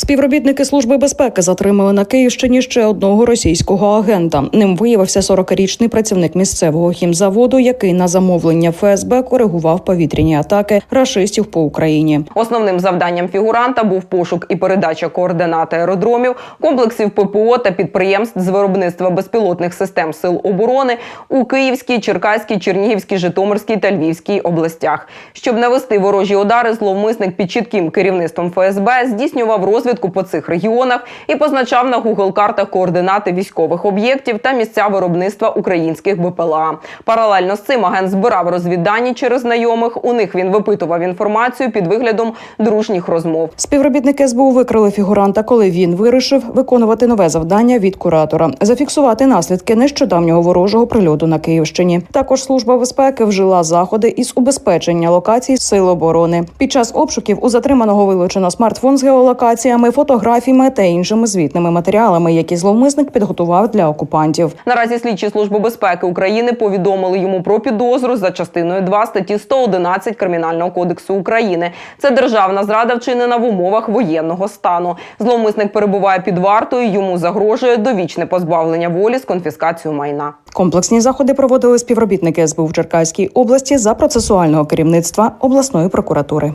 Співробітники служби безпеки затримали на Київщині ще одного російського агента. Ним виявився 40-річний працівник місцевого хімзаводу, який на замовлення ФСБ коригував повітряні атаки рашистів по Україні. Основним завданням фігуранта був пошук і передача координат аеродромів, комплексів ППО та підприємств з виробництва безпілотних систем сил оборони у Київській, Черкаській, Чернігівській, Житомирській та Львівській областях. Щоб навести ворожі удари, зловмисник під чітким керівництвом ФСБ здійснював розвідку по цих регіонах і позначав на Google картах координати військових об'єктів та місця виробництва українських БПЛА. Паралельно з цим агент збирав розвіддані через знайомих. У них він випитував інформацію під виглядом дружніх розмов. Співробітники СБУ викрили фігуранта, коли він вирішив виконувати нове завдання від куратора зафіксувати наслідки нещодавнього ворожого прильоту на Київщині. Також служба безпеки вжила заходи із убезпечення локацій сил оборони. Під час обшуків у затриманого вилучено смартфон з геолокаціями, фотографіями та іншими звітними матеріалами, які зловмисник підготував для окупантів. Наразі слідчі служби безпеки України повідомили йому про підозру за частиною 2 статті 111 Кримінального кодексу України. Це державна зрада вчинена в умовах воєнного стану. Зловмисник перебуває під вартою. Йому загрожує довічне позбавлення волі з конфіскацією майна. Комплексні заходи проводили співробітники СБУ в Черкаській області за процесуального керівництва обласної прокуратури.